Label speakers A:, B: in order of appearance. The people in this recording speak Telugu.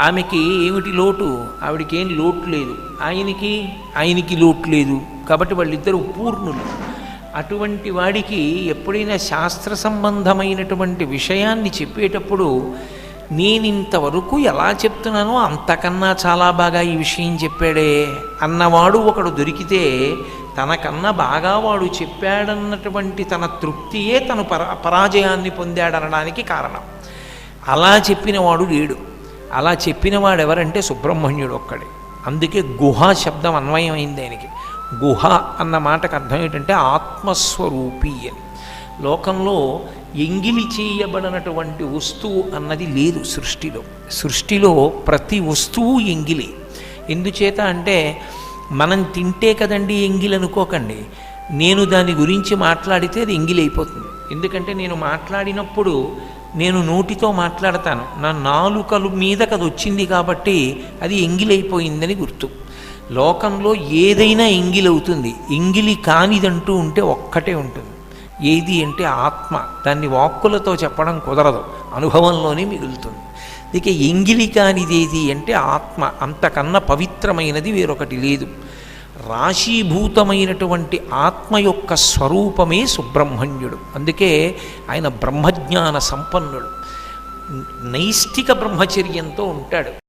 A: ఆమెకి ఏమిటి లోటు? ఆవిడికి ఏం లోటు లేదు. ఆయనకి? ఆయనకి లోటు లేదు. కాబట్టి వాళ్ళిద్దరూ పూర్ణులు. అటువంటి వాడికి ఎప్పుడైనా శాస్త్ర సంబంధమైనటువంటి విషయాన్ని చెప్పేటప్పుడు నేను ఇంతవరకు ఎలా చెప్తున్నానో అంతకన్నా చాలా బాగా ఈ విషయం చెప్పాడే. అన్నవాడు ఒకడు దొరికితే తనకన్నా బాగా వాడు చెప్పాడన్నటువంటి తన తృప్తియే తను పరా పరాజయాన్ని పొందాడనడానికి కారణం. అలా చెప్పినవాడు లేడు. అలా చెప్పినవాడు ఎవరంటే సుబ్రహ్మణ్యుడు ఒక్కడే. అందుకే గుహ శబ్దం అన్వయమైంది ఆయనకి. గుహ అన్న మాటకు అర్థం ఏంటంటే ఆత్మస్వరూపి అని. లోకంలో ఎంగిలి చేయబడినటువంటి వస్తువు అన్నది లేదు సృష్టిలో. సృష్టిలో ప్రతి వస్తువు ఎంగిలి. ఎందుచేత అంటే మనం తింటే కదండి ఎంగిలి అనుకోకండి. నేను దాని గురించి మాట్లాడితే అది ఎంగిలి అయిపోతుంది. ఎందుకంటే నేను మాట్లాడినప్పుడు నేను నోటితో మాట్లాడతాను. నా నాలుకలు మీదకి అది వచ్చింది కాబట్టి అది ఎంగిలైపోయిందని గుర్తు. లోకంలో ఏదైనా ఎంగిలవుతుంది. ఎంగిలి కానిదంటూ ఉంటే ఒక్కటే ఉంటుంది. ఏది అంటే ఆత్మ. దాన్ని వాక్కులతో చెప్పడం కుదరదు. అనుభవంలోనే మిగులుతుంది. ఇక ఎంగిలి కానిదేది అంటే ఆత్మ. అంతకన్నా పవిత్రమైనది వేరొకటి లేదు. రాశీభూతమైనటువంటి ఆత్మ యొక్క స్వరూపమే సుబ్రహ్మణ్యుడు. అందుకే ఆయన బ్రహ్మజ్ఞాన సంపన్నుడు. నైష్టిక బ్రహ్మచర్యంతో ఉంటాడు.